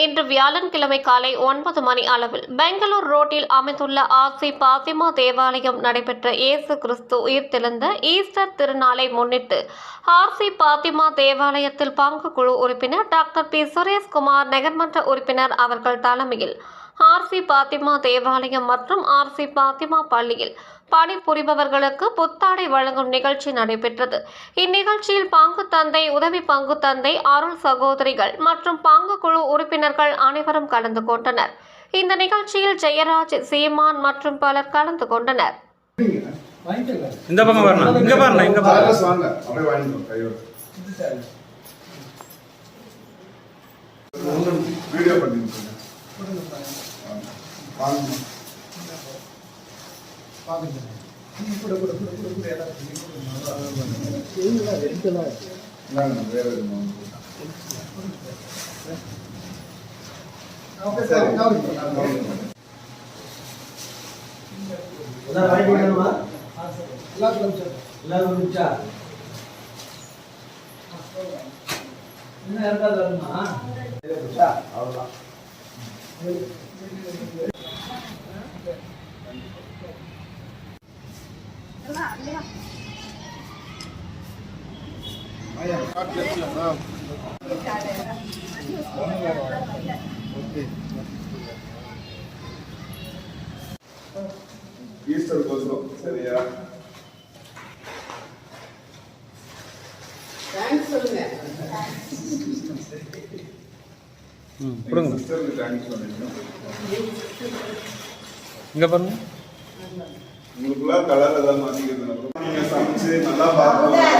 இன்று வியாழன்கிழமை காலை ஒன்பது மணி அளவில் பெங்களூர் ரோட்டில் அமைந்துள்ள ஆர்சி பாத்திமா தேவாலயம் நடைபெற்ற இயேசு கிறிஸ்து உயிர்த்தெழுந்த ஈஸ்டர் திருநாளை முன்னிட்டு ஆர்சி பாத்திமா தேவாலயத்தில் பங்கு குழு உறுப்பினர் டாக்டர் பி. சுரேஷ்குமார் நகர்மன்ற உறுப்பினர் அவர்கள் தலைமையில் ஆர்சி பாத்திமா தேவாலயம் மற்றும் ஆர்சி பாத்திமா பள்ளியில் பணிபுரிபவர்களுக்கு புத்தாடை வழங்கும் நிகழ்ச்சி நடைபெற்றது. இந்நிகழ்ச்சியில் பங்கு தந்தை உதவி பங்கு தந்தை அருள் சகோதரிகள் மற்றும் பங்கு குழு உறுப்பினர் உறுப்பினர்கள் அனைவரும் கலந்து கொண்டனர். இந்த நிகழ்ச்சியில் ஜெயராஜ் சீமான் மற்றும் பலர் கலந்து கொண்டனர். இந்த பக்கம் வரணும் இங்க பாருண்ணா இங்க பாருங்க. அட்ரஸ் வாங்க அப்படியே வாங்கிக்கோ கையோட. வீடியோ பண்ணி வாங்க இந்தாங்க, வேற? எல்லாரும் வந்துச்சா? இன்னும் யாருக்காவது வரணுமா? அவ்வளவுதான். ஈஸ்டர் கோசம் சரியா ம், கொடுங்க. சிஸ்டருக்கு தேங்க்ஸ் பண்ணிக்கணும் இங்க பாருங்க. உங்களுக்குள்ள கலர் ஏதாவது மாத்திக்கிறது நீங்க சமைச்சு நல்லா பார்க்கணும்.